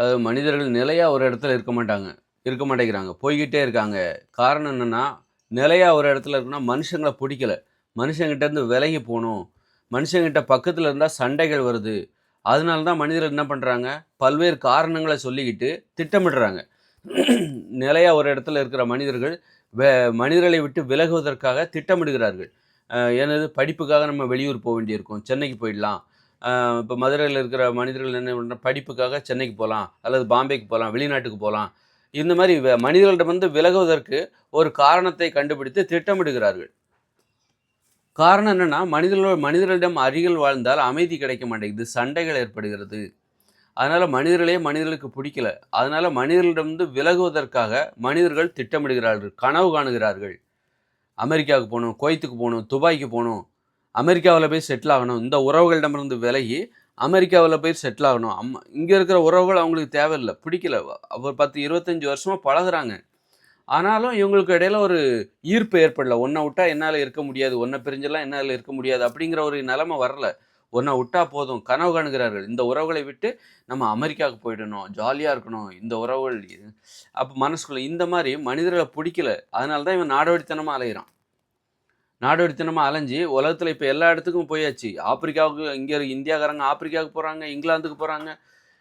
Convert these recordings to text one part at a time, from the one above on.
அதாவது மனிதர்கள் நிலையாக ஒரு இடத்துல இருக்க மாட்டாங்க. இருக்க மாட்டேங்கிறாங்க. போய்கிட்டே இருக்காங்க. காரணம் என்னென்னா நிலையாக ஒரு இடத்துல இருக்குன்னா மனுஷங்களை பிடிக்கல. மனுஷங்கிட்டேருந்து விலகி போகணும். மனுஷங்கிட்ட பக்கத்தில் இருந்தால் சண்டைகள் வருது. அதனால தான் மனிதர்கள் என்ன பண்ணுறாங்க பல்வேறு காரணங்களை சொல்லிக்கிட்டு திட்டமிடுறாங்க. நிலையாக ஒரு இடத்துல இருக்கிற மனிதர்கள் வே மனிதர்களை விட்டு விலகுவதற்காக திட்டமிடுகிறார்கள். எனது படிப்புக்காக நம்ம வெளியூர் போக வேண்டியிருக்கும். சென்னைக்கு போயிடலாம். இப்போ மதுரையில் இருக்கிற மனிதர்கள் என்ன பண்ணுற படிப்புக்காக சென்னைக்கு போகலாம் அல்லது பாம்பேக்கு போகலாம் வெளிநாட்டுக்கு போகலாம் இந்த மாதிரி வ- மனிதர்களிடமிருந்து விலகுவதற்கு ஒரு காரணத்தை கண்டுபிடித்து திட்டமிடுகிறார்கள். காரணம் என்னென்னா மனிதர்கள் மனிதர்களிடம் அருகில் வாழ்ந்தால் அமைதி கிடைக்க மாட்டேங்குது சண்டைகள் ஏற்படுகிறது. அதனால் மனிதர்களே மனிதர்களுக்கு பிடிக்கல. அதனால் மனிதர்களிடமிருந்து விலகுவதற்காக மனிதர்கள் திட்டமிடுகிறார்கள் கனவு காணுகிறார்கள். அமெரிக்காவுக்கு போகணும் குவைத்துக்கு போகணும் துபாய்க்கு போகணும் அமெரிக்காவில் போய் செட்டில் ஆகணும். இந்த உறவுகளிடமிருந்து விலகி அமெரிக்காவில் போய் செட்டில் ஆகணும். அம்மா இங்கே இருக்கிற உறவுகள் அவங்களுக்கு தேவையில்லை. பிடிக்கல. அவர் பத்து இருபத்தஞ்சி வருஷமாக பழகுறாங்க. ஆனாலும் இவங்களுக்கு இடையில ஒரு ஈர்ப்பு ஏற்படல. ஒன்றை விட்டா என்னால் இருக்க முடியாது. ஒன்றை பிரிஞ்செல்லாம் என்னால் இருக்க முடியாது. அப்படிங்கிற ஒரு நிலைமை வரல. ஒன்றை விட்டா போதும். கனவு காணுகிறார்கள். இந்த உறவுகளை விட்டு நம்ம அமெரிக்காவுக்கு போயிடணும். ஜாலியாக இருக்கணும். இந்த உறவுகள் அப்போ மனசுக்குள்ள இந்த மாதிரி மனிதர்களை பிடிக்கல. அதனால தான் இவன் நாடோடித்தனமாக அலையிறான். நாடோடித்தனமாக அலைஞ்சி உலகத்தில் இப்போ எல்லா இடத்துக்கும் போயாச்சு. ஆப்பிரிக்காவுக்கு இங்கே இந்தியாக்காரங்க ஆப்பிரிக்காவுக்கு போகிறாங்க இங்கிலாந்துக்கு போகிறாங்க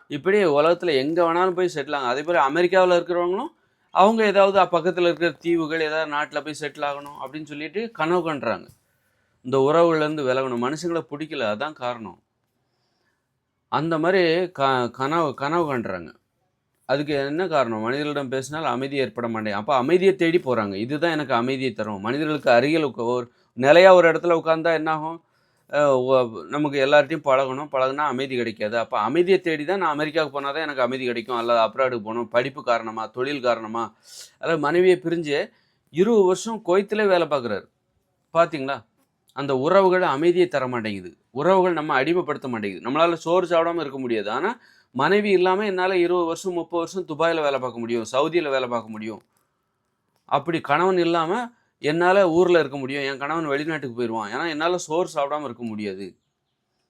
இப்படி உலகத்தில் எங்கே வேணாலும் போய் செட்டில் ஆகும். அதே போல் அமெரிக்காவில் இருக்கிறவங்களும் அவங்க ஏதாவது பக்கத்தில் இருக்கிற தீவுகள் ஏதாவது நாட்டில் போய் செட்டில் ஆகணும் அப்படின்னு சொல்லிட்டு கனவு கண்டுறாங்க இந்த உறவுகள்லேருந்து விலகணும். மனுஷங்களை பிடிக்கல. அதான் காரணம். அந்த மாதிரி க கனவு கனவு காண்றாங்க. அதுக்கு என்ன காரணம்? மனிதர்களிடம் பேசினால் அமைதி ஏற்பட மாட்டேன் அப்போ அமைதியை தேடி போகிறாங்க இதுதான் எனக்கு அமைதியை தரும். மனிதர்களுக்கு அருகில் ஒரு நிலையாக ஒரு இடத்துல உட்காந்தா என்னாகும்? நமக்கு எல்லார்ட்டையும் பழகணும். பழகுனா அமைதி கிடைக்காது. அப்போ அமைதியை தேடி தான் நான் அமெரிக்காவுக்கு போனால் தான் எனக்கு அமைதி கிடைக்கும். அல்லது அப்ராடுக்கு போகணும். படிப்பு காரணமாக தொழில் காரணமாக அல்லது மனைவியை பிரிஞ்சு இருபது வருஷம் கோயத்திலே வேலை பார்க்குறாரு. பார்த்தீங்களா அந்த உறவுகள் அமைதியை தர மாட்டேங்குது. உறவுகள் நம்ம அடிமைப்படுத்த மாட்டேங்குது. நம்மளால் சோறு சாப்பிடாம இருக்க முடியாது. ஆனால் மனைவி இல்லாமல் என்னால் இருபது வருஷம் முப்பது வருஷம் துபாயில் வேலை பார்க்க முடியும் சவுதியில் வேலை பார்க்க முடியும். அப்படி கணவன் இல்லாமல் என்னால் ஊரில் இருக்க முடியும் என் கணவன் வெளிநாட்டுக்கு போயிடுவான் ஏன்னா என்னால் சோறு சாப்பிடாம இருக்க முடியாது.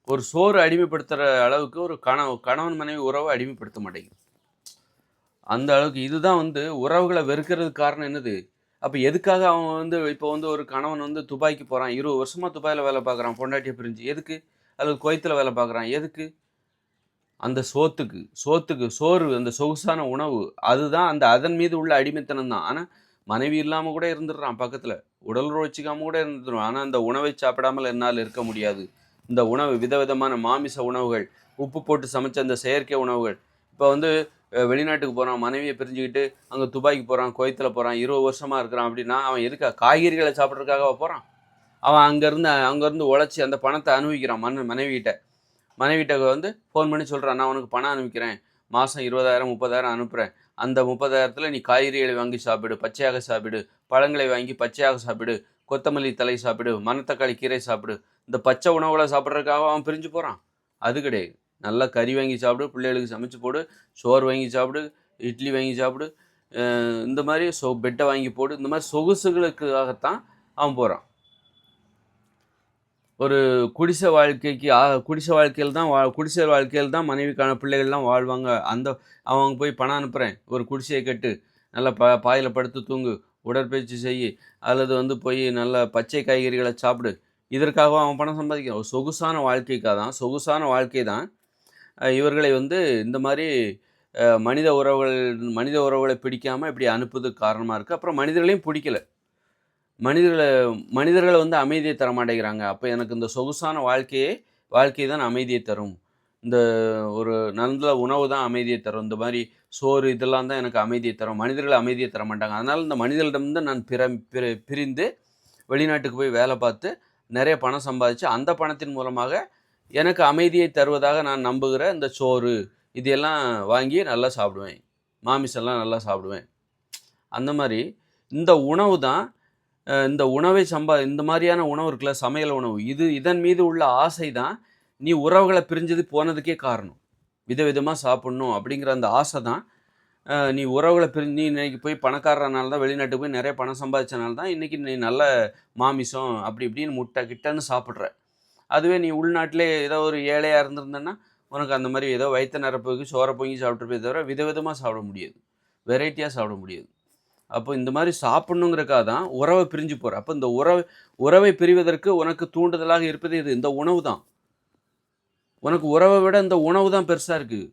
ஒரு சோறு அடிமைப்படுத்துகிற அளவுக்கு ஒரு கணவ கணவன் மனைவி உறவை அடிமைப்படுத்த மாட்டேங்குது. அந்த அளவுக்கு இதுதான் வந்து உறவுகளை வெறுக்கிறதுக்கு காரணம் என்னது? அப்போ எதுக்காக அவன் வந்து இப்போ வந்து ஒரு கணவன் வந்து துபாய்க்கு போகிறான் இருபது வருஷமாக துபாயில் வேலை பார்க்குறான் பொண்டாட்டியை பிரிஞ்சு எதுக்கு? அல்லது குவைத்தில் வேலை பார்க்குறான் எதுக்கு? அந்த சோத்துக்கு சோத்துக்கு சோறு அந்த சொகுசான உணவு அதுதான் அந்த அதன் மீது உள்ள அடிமைத்தனம் தான். ஆனால் மனைவி இல்லாமல் கூட இருந்துடுறான் பக்கத்தில். உடல் ரோச்சிக்காமல் கூட இருந்துடும் ஆனால் அந்த உணவை சாப்பிடாமல் என்னால் இருக்க முடியாது. இந்த உணவு விதவிதமான மாமிச உணவுகள் உப்பு போட்டு சமைச்ச அந்த செயற்கை உணவுகள். இப்போ வந்து வெளிநாட்டுக்கு போகிறான் மனைவியை பிரிஞ்சுக்கிட்டு அங்கே துபாய்க்கு போகிறான் குவைத்தில் போகிறான் இருபது வருஷமாக இருக்கிறான் அப்படின்னா அவன் எதுக்கா காய்கறிகளை சாப்பிட்றதுக்காக போகிறான் அவன் அங்கேருந்து அங்கேருந்து உழைச்சி அந்த பணத்தை அனுபவிக்கிறான் மன மனைவிகிட்ட. மனைவிட்ட வந்து ஃபோன் பண்ணி சொல்கிறேன் நான் உனக்கு பணம் அனுப்பிக்கிறேன். மாதம் இருபதாயிரம் முப்பதாயிரம் அனுப்புகிறேன் அந்த முப்பதாயிரத்தில் நீ காய்கறிகளை வாங்கி சாப்பிடு பச்சையாக சாப்பிடு பழங்களை வாங்கி பச்சையாக சாப்பிடு கொத்தமல்லி தலை சாப்பிடு மணத்தக்காளி கீரை சாப்பிடு. இந்த பச்சை உணவுகளை சாப்பிட்றதுக்காக அவன் பிரிஞ்சு போகிறான் அது கிடையாது. நல்லா கறி வாங்கி சாப்பிடு பிள்ளைகளுக்கு சமைச்சு போடு சோறு வாங்கி சாப்பிடு இட்லி வாங்கி சாப்பிடு இந்த மாதிரி சொ பெட்டை வாங்கி போடு இந்த மாதிரி சொகுசுகளுக்காகத்தான் அவன் போகிறான் ஒரு குடிசை வாழ்க்கைக்கு குடிசை வாழ்க்கையில் தான் வா குடிசை வாழ்க்கையில் தான் மனைவிக்கான பிள்ளைகள்லாம் வாழ்வாங்க. அந்த அவங்க போய் பணம் அனுப்புகிறேன் ஒரு குடிசையை கட்டு. நல்லா ப பாயில் படுத்து தூங்கு. உடற்பயிற்சி செய். அல்லது வந்து போய் நல்ல பச்சை காய்கறிகளை சாப்பிடு. இதற்காக அவன் பணம் சம்பாதிக்கிறான். ஒரு சொகுசான வாழ்க்கைக்காக தான் சொகுசான வாழ்க்கை தான். இவர்களை வந்து இந்த மாதிரி மனித உறவுகள் மனித உறவுகளை பிடிக்காமல் இப்படி அனுப்புவதுக்கு காரணமாக இருக்குது அப்புறம் மனிதர்களையும் பிடிக்கல. மனிதர்களை மனிதர்களை வந்து அமைதியை தர மாட்டேங்கிறாங்க. அப்போ எனக்கு இந்த சொகுசான வாழ்க்கையே வாழ்க்கை தான் அமைதியை தரும். இந்த ஒரு நல்ல உணவு தான் அமைதியை தரும். இந்த மாதிரி சோறு இதெல்லாம் தான் எனக்கு அமைதியை தரும். மனிதர்கள் அமைதியை தர மாட்டாங்க. அதனால் இந்த மனிதர்களிடம்தான் நான் பிற பிரி பிரிந்து வெளிநாட்டுக்கு போய் வேலை பார்த்து நிறைய பணம் சம்பாதிச்சு அந்த பணத்தின் மூலமாக எனக்கு அமைதியை தருவதாக நான் நம்புகிற இந்த சோறு இதெல்லாம் வாங்கி நல்லா சாப்பிடுவேன். மாமிசெல்லாம் நல்லா சாப்பிடுவேன். அந்த மாதிரி இந்த உணவு தான் இந்த உணவை சம்பா இந்த மாதிரியான உணவு இருக்குல்ல சமையல் உணவு. இது இதன் மீது உள்ள ஆசை தான் நீ உறவுகளை பிரிஞ்சது போனதுக்கே காரணம். விதவிதமாக சாப்பிட்ணும் அப்படிங்கிற அந்த ஆசை தான் நீ உறவுகளை பிரிஞ்சு நீ இன்னைக்கு போய் பணக்காரனால தான் வெளிநாட்டுக்கு போய் நிறைய பணம் சம்பாதிச்சனால தான் இன்றைக்கி நீ நல்ல மாமிசம் அப்படி இப்படின்னு முட்டை கிட்டன்னு சாப்பிட்ற. அதுவே நீ உள்நாட்டிலே ஏதோ ஒரு ஏழையாக இருந்திருந்தேன்னா உனக்கு அந்த மாதிரி ஏதோ வயிற்று நிரப்புக்கு சோறை பொங்கி சாப்பிட்ருப்பே தவிர விதவிதமாக சாப்பிட முடியாது. வெரைட்டியாக சாப்பிட முடியாது. அப்போ இந்த மாதிரி சாப்பிட்ணுங்கிறக்காக தான் உறவை பிரிஞ்சு போகிற அப்போ இந்த உறவை உறவை பிரிவதற்கு உனக்கு தூண்டுதலாக இருப்பது இது இந்த உணவு தான். உனக்கு உறவை விட இந்த உணவு தான் பெருசாக இருக்குது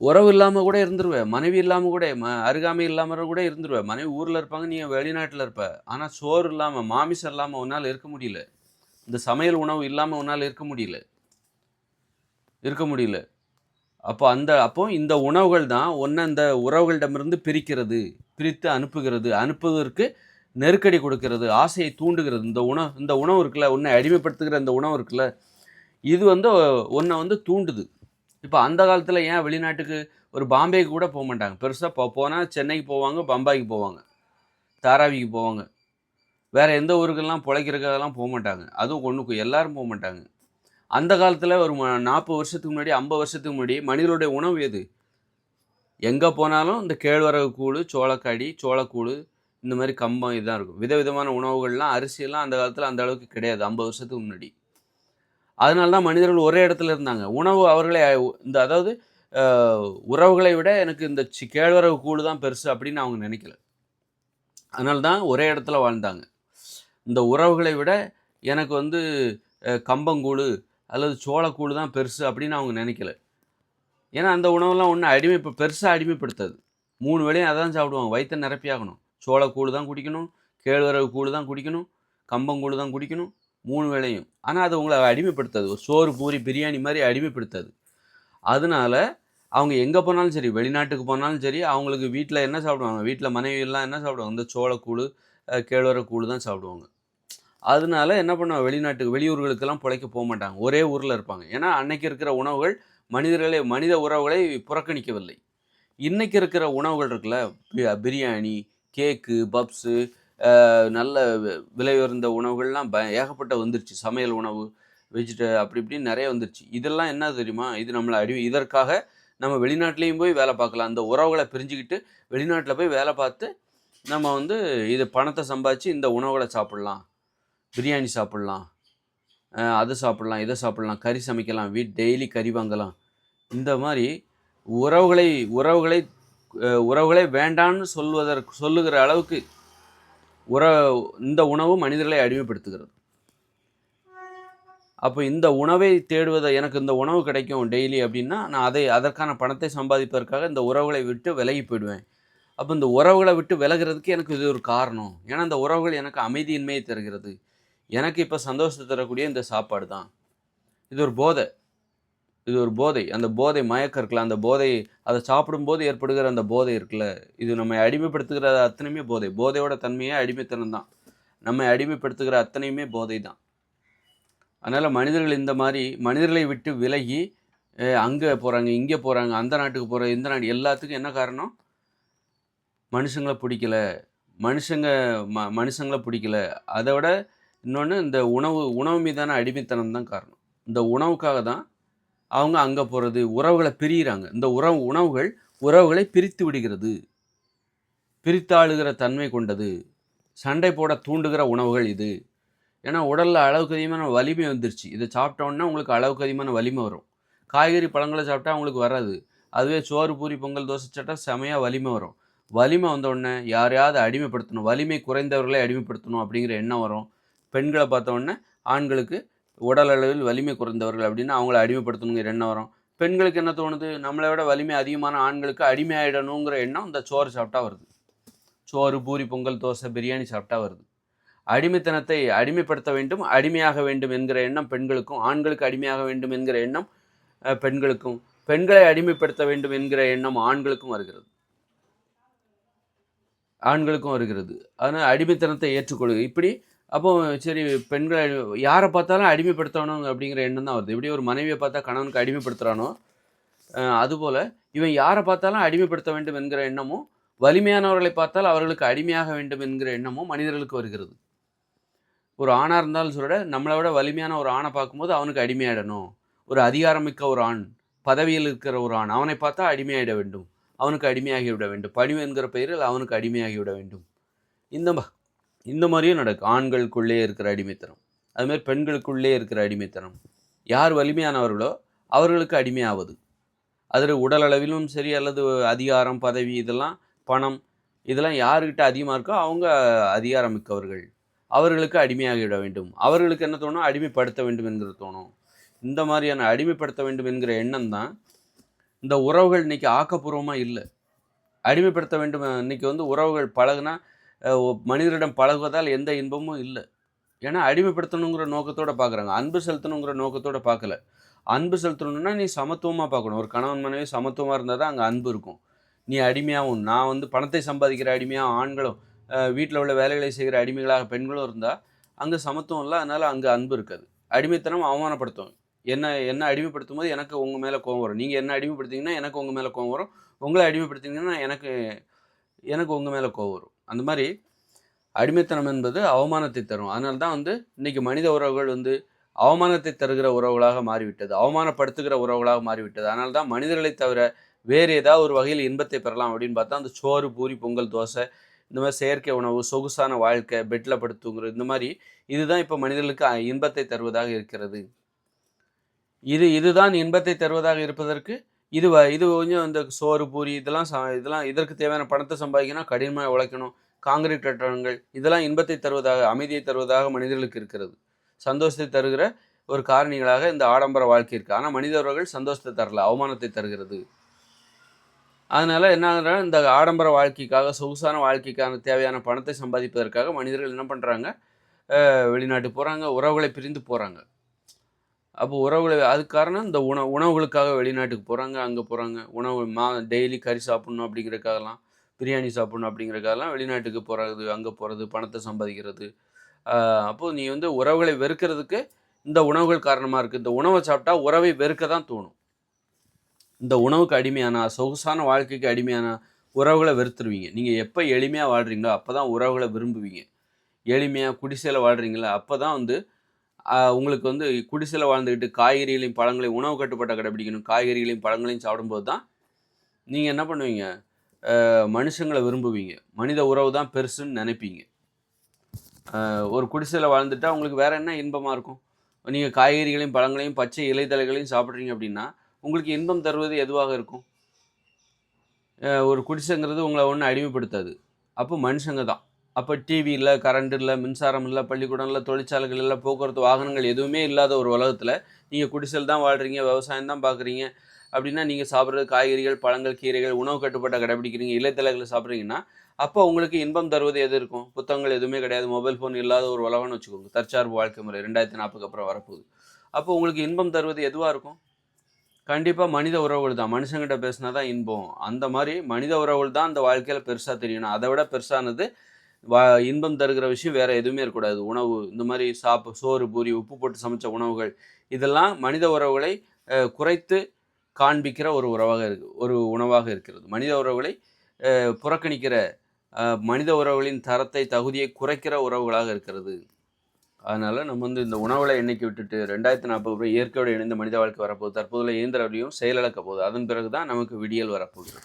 உறவு இல்லாமல் கூட இருந்துருவேன் மனைவி இல்லாமல் கூட ம அருகாமை இல்லாமல் கூட இருந்துருவேன் மனைவி ஊரில் இருப்பாங்க நீ வெளிநாட்டில் இருப்ப. ஆனால் சோறு இல்லாமல் மாமிசம் இல்லாமல் உன்னால் இருக்க முடியல. இந்த சமையல் உணவு இல்லாமல் உன்னால் இருக்க முடியல. இருக்க முடியல. அப்போ அந்த அப்போ இந்த உணவுகள் தான் ஒன்றை அந்த உறவுகளிடமிருந்து பிரிக்கிறது பிரித்து அனுப்புகிறது. அனுப்புவதற்கு நெருக்கடி கொடுக்கிறது ஆசையை தூண்டுகிறது. இந்த உணவு இந்த உணவு இருக்குல்ல உன்னை அடிமைப்படுத்துகிற இந்த உணவு இருக்குல்ல இது வந்து ஒன்றை வந்து தூண்டுது. இப்போ அந்த காலத்தில் ஏன் வெளிநாட்டுக்கு ஒரு பாம்பேக்கு கூட போக மாட்டாங்க. பெருசாக போ போனால் சென்னைக்கு போவாங்க பம்பாய்க்கு போவாங்க தாராவிக்கு போவாங்க. வேறு எந்த ஊருக்கெல்லாம் பிழைக்கிறதுக்கெல்லாம் போக மாட்டாங்க. அதுவும் ஒன்றுக்கு எல்லோரும் போக மாட்டாங்க. அந்த காலத்தில் ஒரு நாற்பது வருஷத்துக்கு முன்னாடி ஐம்பது வருஷத்துக்கு முன்னாடி மனிதனுடைய உணவு எது? எங்கே போனாலும் இந்த கேழ்வரகு கூழ் சோளக்காடி சோளக்கூழு இந்த மாதிரி கம்பம் இதுதான் இருக்கும். விதவிதமான உணவுகள்லாம் அரிசியெல்லாம் அந்த காலத்தில் அந்த அளவுக்கு கிடையாது ஐம்பது வருஷத்துக்கு முன்னாடி. அதனால தான் மனிதர்கள் ஒரே இடத்துல இருந்தாங்க. உணவு அவர்களை இந்த அதாவது உறவுகளை விட எனக்கு இந்த சி கேழ்வரகு கூழ் தான் பெருசு அப்படின்னு அவங்க நினைக்கல. அதனால தான் ஒரே இடத்துல வாழ்ந்தாங்க. இந்த உறவுகளை விட எனக்கு வந்து கம்பங்கூழ் அல்லது சோளக்கூழ் தான் பெருசு அப்படின்னு அவங்க நினைக்கல. ஏன்னா அந்த உணவெல்லாம் ஒன்று அடிமை இப்போ பெருசாக அடிமைப்படுத்தாது. மூணு வேளையும் அதான் சாப்பிடுவாங்க. வயிற்றை நிரப்பியாகணும் சோளக்கூழ் தான் குடிக்கணும். கேழ்வரகு கூழ் தான் குடிக்கணும். கம்பங்கூழ் தான் குடிக்கணும். மூணு வேளையும். ஆனால் அது உங்களை அடிமைப்படுத்தாது. ஒரு சோறு பூரி பிரியாணி மாதிரி அடிமைப்படுத்தாது. அதனால அவங்க எங்கே போனாலும் சரி வெளிநாட்டுக்கு போனாலும் சரி அவங்களுக்கு வீட்டில் என்ன சாப்பிடுவாங்க? வீட்டில் மனைவியெல்லாம் என்ன சாப்பிடுவாங்க? இந்த சோளக்கூழ் கேழ்வரகு கூழ் தான் சாப்பிடுவாங்க. அதனால என்ன பண்ணுவாங்க? வெளிநாட்டுக்கு வெளியூர்களுக்கெல்லாம் பிழைக்க போக மாட்டாங்க. ஒரே ஊரில் இருப்பாங்க. ஏன்னா அன்னைக்கு இருக்கிற உணவுகள் மனிதர்களை மனித உறவுகளை புறக்கணிக்கவில்லை. இன்றைக்கி இருக்கிற உணவுகள் இருக்குல்ல? பிரியாணி கேக்கு பப்ஸு நல்ல விலை உயர்ந்த உணவுகள்லாம் ப ஏகப்பட்ட வந்துருச்சு. சமையல் உணவு வெஜிட அப்படி இப்படின்னு நிறைய வந்துருச்சு. இதெல்லாம் என்ன தெரியுமா? இது நம்மளை அடி இதற்காக நம்ம வெளிநாட்டிலையும் போய் வேலை பார்க்கலாம். அந்த உறவுகளை பிரிஞ்சுக்கிட்டு வெளிநாட்டில் போய் வேலை பார்த்து நம்ம வந்து இது பணத்தை சம்பாதிச்சு இந்த உணவுகளை சாப்பிட்லாம். பிரியாணி சாப்பிட்லாம். அதை சாப்பிட்லாம் இதை சாப்பிட்லாம் கறி சமைக்கலாம் வீட் டெய்லி கறி வாங்கலாம். இந்த மாதிரி உறவுகளை உறவுகளை உறவுகளை வேண்டான்னு சொல்வதற்கு சொல்லுகிற அளவுக்கு உற இந்த உணவு மனிதர்களை அடிமைப்படுத்துகிறது. அப்போ இந்த உணவை தேடுவதை எனக்கு இந்த உணவு கிடைக்கும் டெய்லி அப்படின்னா நான் அதை அதற்கான பணத்தை சம்பாதிப்பதற்காக இந்த உறவுகளை விட்டு விலகி போயிடுவேன். அப்போ இந்த உறவுகளை விட்டு விலகிறதுக்கு எனக்கு இது ஒரு காரணம். ஏன்னா இந்த உறவுகள் எனக்கு அமைதியின்மையை தருகிறது. எனக்கு இப்போ சந்தோஷத்தை தரக்கூடிய இந்த சாப்பாடு தான் இது ஒரு போதை. இது ஒரு போதை. அந்த போதை மயக்கம் இருக்குல்ல அந்த போதை அதை சாப்பிடும்போது ஏற்படுகிற அந்த போதை இருக்குல்ல இது நம்ம அடிமைப்படுத்துகிற அத்தனையுமே போதை. போதையோட தன்மையே அடிமைத்தனம் தான் நம்மை அடிமைப்படுத்துகிற அத்தனையுமே போதை தான் அதனால் மனிதர்கள் இந்த மாதிரி மனிதர்களை விட்டு விலகி அங்கே போகிறாங்க இங்கே போகிறாங்க அந்த நாட்டுக்கு போகிற இந்த நாடு எல்லாத்துக்கும் என்ன காரணம்? மனுஷங்களை பிடிக்கல. மனுஷங்க ம மனுஷங்களை பிடிக்கல. அதை விட இன்னொன்று இந்த உணவு உணவு மீதான அடிமைத்தனம் தான் காரணம். இந்த உணவுக்காக தான் அவங்க அங்கே போகிறது உறவுகளை பிரிகிறாங்க இந்த உறவு உணவுகள் உறவுகளை பிரித்து விடுகிறது. பிரித்தாளுகிற தன்மை கொண்டது. சண்டை போட தூண்டுகிற உணவுகள் இது. ஏன்னா உடலில் அளவுக்கு அதிகமான வலிமை வந்துருச்சு. இதை சாப்பிட்டோன்னா உங்களுக்கு அளவுக்கு அதிகமான வலிமை வரும். காய்கறி பழங்களை சாப்பிட்டா அவங்களுக்கு வராது. அதுவே சோறு பூரி பொங்கல் தோசை சாப்பிட்டா செமையாக வலிமை வரும். வலிமை வந்தோடனே யாரையாவது அடிமைப்படுத்தணும். வலிமை குறைந்தவர்களை அடிமைப்படுத்தணும் அப்படிங்கிற எண்ணம் வரும். பெண்களை பார்த்தோன்னே ஆண்களுக்கு உடல் அளவில் வலிமை குறைந்தவர்கள் அப்படின்னு அவங்கள அடிமைப்படுத்தணுங்கிற எண்ணம் வரும். பெண்களுக்கு என்ன தோணுது? நம்மளை விட வலிமை அதிகமான ஆண்களுக்கு அடிமையாயிடணுங்கிற எண்ணம் இந்த சோறு சாப்பிட்டா வருது. சோறு பூரி பொங்கல் தோசை பிரியாணி சாப்பிட்டா வருது. அடிமைத்தனத்தை அடிமைப்படுத்த வேண்டும் அடிமையாக வேண்டும் என்கிற எண்ணம் பெண்களுக்கும் ஆண்களுக்கு அடிமையாக வேண்டும் என்கிற எண்ணம் பெண்களுக்கும் பெண்களை அடிமைப்படுத்த வேண்டும் என்கிற எண்ணம் ஆண்களுக்கும் வருகிறது. ஆண்களுக்கும் வருகிறது. அதனால் அடிமைத்தனத்தை ஏற்றுக்கொள்வது இப்படி அப்போ சரி பெண்களை யாரை பார்த்தாலும் அடிமைப்படுத்தணும் அப்படிங்கிற எண்ணம் தான் வருது. எப்படி ஒரு மனைவியை பார்த்தா கணவனுக்கு அடிமைப்படுத்துகிறானோ அதுபோல் இவன் யாரை பார்த்தாலும் அடிமைப்படுத்த வேண்டும் என்கிற எண்ணமும் வலிமையானவர்களை பார்த்தால் அவர்களுக்கு அடிமையாக வேண்டும் என்கிற எண்ணமும் மனிதர்களுக்கு வருகிறது. ஒரு ஆணாக இருந்தாலும் சொல்ல நம்மளை விட வலிமையான ஒரு ஆணை பார்க்கும்போது அவனுக்கு அடிமையாயிடணும். ஒரு அதிகாரமிக்க ஒரு ஆண் பதவியில் இருக்கிற ஒரு ஆண் அவனை பார்த்தா அடிமையாயிட வேண்டும். அவனுக்கு அடிமையாகிவிட வேண்டும். பணிவு என்கிற பெயரில் அவனுக்கு அடிமையாகிவிட வேண்டும். இந்த இந்த மாதிரியும் நடக்கும் ஆண்களுக்குள்ளே இருக்கிற அடிமைத்தனம். அதுமாதிரி பெண்களுக்குள்ளே இருக்கிற அடிமைத்தனம். யார் வலிமையானவர்களோ அவர்களுக்கு அடிமையாவது. அதில் உடல் அளவிலும் சரி அல்லது அதிகாரம் பதவி இதெல்லாம் பணம் இதெல்லாம் யாருக்கிட்ட அதிகமாக இருக்கோ அவங்க அதிகாரம் மிக்கவர்கள். அவர்களுக்கு அடிமையாகிவிட வேண்டும். அவர்களுக்கு என்ன தோணும்? அடிமைப்படுத்த வேண்டும் என்கிற தோணும். இந்த மாதிரியான அடிமைப்படுத்த வேண்டும் என்கிற எண்ணம் தான் இந்த உறவுகள் இன்றைக்கி ஆக்கப்பூர்வமாக இல்லை. அடிமைப்படுத்த வேண்டும். இன்றைக்கி வந்து உறவுகள் பழகுனா மனிதரிடம் பழகுவதால் எந்த இன்பமும் இல்லை. ஏன்னா அடிமைப்படுத்தணுங்கிற நோக்கத்தோட பார்க்குறாங்க அன்பு செலுத்தணுங்கிற நோக்கத்தோட பார்க்கல அன்பு செலுத்தணும்னா நீ சமத்துவமாக பார்க்கணும் ஒரு கணவன் மனைவி சமத்துவமாக இருந்தால் தான் அங்கே அன்பு இருக்கும். நீ அடிமையாகவும் நான் வந்து பணத்தை சம்பாதிக்கிற அடிமையாக ஆண்களும் வீட்டில் உள்ள வேலைகளை செய்கிற அடிமைகளாக பெண்களும் இருந்தால் அங்கே சமத்துவம் இல்லை. அதனால் அங்கே அன்பு இருக்காது. அடிமைத்தனம் அவமானப்படுத்தும். என்ன என்ன அடிமைப்படுத்தும் போது எனக்கு உங்கள் மேலே கோவம் வரும். நீங்கள் என்ன அடிமைப்படுத்திங்கன்னா எனக்கு உங்கள் மேலே கோவம் வரும். உங்களை அடிமைப்படுத்திங்கன்னா எனக்கு எனக்கு உங்கள் மேலே கோவம் வரும். அந்த மாதிரி அடிமைத்தனம் என்பது அவமானத்தை தரும். அதனால தான் வந்து இன்னைக்கு மனித உறவுகள் வந்து அவமானத்தை தருகிற உறவுகளாக மாறிவிட்டது. அவமானப்படுத்துகிற உறவுகளாக மாறிவிட்டது. அதனால தான் மனிதர்களை தவிர வேறு ஏதாவது ஒரு வகையில் இன்பத்தை பெறலாம் அப்படின்னு பார்த்தா அந்த சோறு பூரி பொங்கல் தோசை இந்த மாதிரி செயற்கை உணவு சொகுசான வாழ்க்கை பெட்டில் படுத்துங்கிறது இந்த மாதிரி இதுதான் இப்போ மனிதர்களுக்கு இன்பத்தை தருவதாக இருக்கிறது. இது இதுதான் இன்பத்தை தருவதாக இருப்பதற்கு இது வ- இது கொஞ்சம் இந்த சோறு பூரி இதெல்லாம் இதெல்லாம் இதற்கு தேவையான பணத்தை சம்பாதிக்கணும் கடினமாக உழைக்கணும். காங்கிரீட் கட்டடங்கள் இதெல்லாம் இன்பத்தை தருவதாக அமைதியை தருவதாக மனிதர்களுக்கு இருக்கிறது. சந்தோஷத்தை தருகிற ஒரு காரணிகளாக இந்த ஆடம்பர வாழ்க்கை இருக்குது ஆனால் மனிதர்கள் சந்தோஷத்தை தரல அவமானத்தை தருகிறது. அதனால் என்ன இந்த ஆடம்பர வாழ்க்கைக்காக சொகுசான வாழ்க்கைக்கான தேவையான பணத்தை சம்பாதிப்பதற்காக மனிதர்கள் என்ன பண்ணுறாங்க வெளிநாட்டு போகிறாங்க உறவுகளை பிரிந்து போகிறாங்க அப்போ உறவுகளை அதுக்கு காரணம் இந்த உணவு உணவுகளுக்காக வெளிநாட்டுக்கு போகிறாங்க அங்கே போகிறாங்க உணவு மா டெய்லி கறி சாப்பிட்ணும் அப்படிங்கிறதுக்காகலாம் பிரியாணி சாப்பிட்ணும் அப்படிங்கிறதுக்காகலாம் வெளிநாட்டுக்கு போகிறது அங்கே போகிறது பணத்தை சம்பாதிக்கிறது. அப்போது நீ வந்து உறவுகளை வெறுக்கிறதுக்கு இந்த உணவுகள் காரணமாக இருக்குது இந்த உணவை சாப்பிட்டா உறவை வெறுக்க தான் தோணும். இந்த உணவுக்கு அடிமையான சொகுசான வாழ்க்கைக்கு அடிமையான உறவுகளை வெறுத்துருவீங்க. நீங்கள் எப்போ எளிமையாக வாழ்கிறீங்களோ அப்போ தான் உறவுகளை விரும்புவீங்க. எளிமையாக குடிசையில் வாழ்கிறீங்களா அப்போ தான் வந்து உங்களுக்கு வந்து குடிசையில் வாழ்ந்துக்கிட்டு காய்கறிகளையும் பழங்களையும் உணவு கட்டுப்பாட்டை கடைபிடிக்கணும் காய்கறிகளையும் பழங்களையும் சாப்பிடும்போது தான் நீங்கள் என்ன பண்ணுவீங்க? மனுஷங்களை விரும்புவீங்க. மனித உறவு தான் பெருசுன்னு நினைப்பீங்க. ஒரு குடிசையில் வாழ்ந்துட்டா உங்களுக்கு வேறு என்ன இன்பமாக இருக்கும்? நீங்கள் காய்கறிகளையும் பழங்களையும் பச்சை இலைத்தலைகளையும் சாப்பிட்றீங்க அப்படின்னா உங்களுக்கு இன்பம் தருவது எதுவாக இருக்கும்? ஒரு குடிசைங்கிறது உங்களை ஒன்றும் அடிமைப்படுத்தாது. அப்போ மனுஷங்க தான். அப்போ டிவி இல்லை கரண்ட் இல்லை மின்சாரம் இல்லை பள்ளிக்கூடம் இல்லை தொழிற்சாலைகள் இல்லை போக்குவரத்து வாகனங்கள் எதுவுமே இல்லாத ஒரு உலகத்தில் நீங்கள் குடிசையில் தான் வாழ்கிறீங்க விவசாயம் தான் பார்க்குறீங்க அப்படின்னா நீங்கள் சாப்பிட்றது காய்கறிகள் பழங்கள் கீரைகள் உணவு கட்டுப்பாட்டை கடைபிடிக்கிறீங்க இலைத்தலைகளை சாப்பிட்றீங்கன்னா அப்போ உங்களுக்கு இன்பம் தருவது எது இருக்கும்? புத்தகங்கள் எதுவுமே கிடையாது மொபைல் ஃபோன் இல்லாத ஒரு உலகம்னு வச்சுக்கோங்க. தற்சார்பு வாழ்க்கை முறை ரெண்டாயிரத்தி நாற்பதுக்கு அப்புறம் வரப்போகுது. அப்போ உங்களுக்கு இன்பம் தருவது எதுவாக இருக்கும்? கண்டிப்பாக மனித உறவுகள் தான். மனுஷங்கிட்ட பேசினா தான் இன்பம். அந்த மாதிரி மனித உறவுகள் தான் அந்த வாழ்க்கையில் பெருசாக தெரியணும். அதை விட பெருசானது வா இன்பம் தருகிற விஷயம் வேறு எதுவுமே இருக்கக்கூடாது. உணவு இந்த மாதிரி சாப்பு சோறு பூரி உப்பு போட்டு சமைச்ச உணவுகள் இதெல்லாம் மனித உறவுகளை குறைத்து காண்பிக்கிற ஒரு உறவாக இருக்கு ஒரு உணவாக இருக்கிறது. மனித உறவுகளை புறக்கணிக்கிற மனித உறவுகளின் தரத்தை தகுதியை குறைக்கிற உறவுகளாக இருக்கிறது. அதனால் நம்ம வந்து இந்த உணவுகளை எண்ணிக்கை விட்டுட்டு ரெண்டாயிரத்தி நாற்பது ரூபாய் இயற்கையோடு இணைந்த மனித வாழ்க்கை வரப்போகுது. தற்போதுள்ள இயந்திர வழியும் செயலிழக்க போகுது. அதன் பிறகு தான் நமக்கு விடியல் வரப்போகுது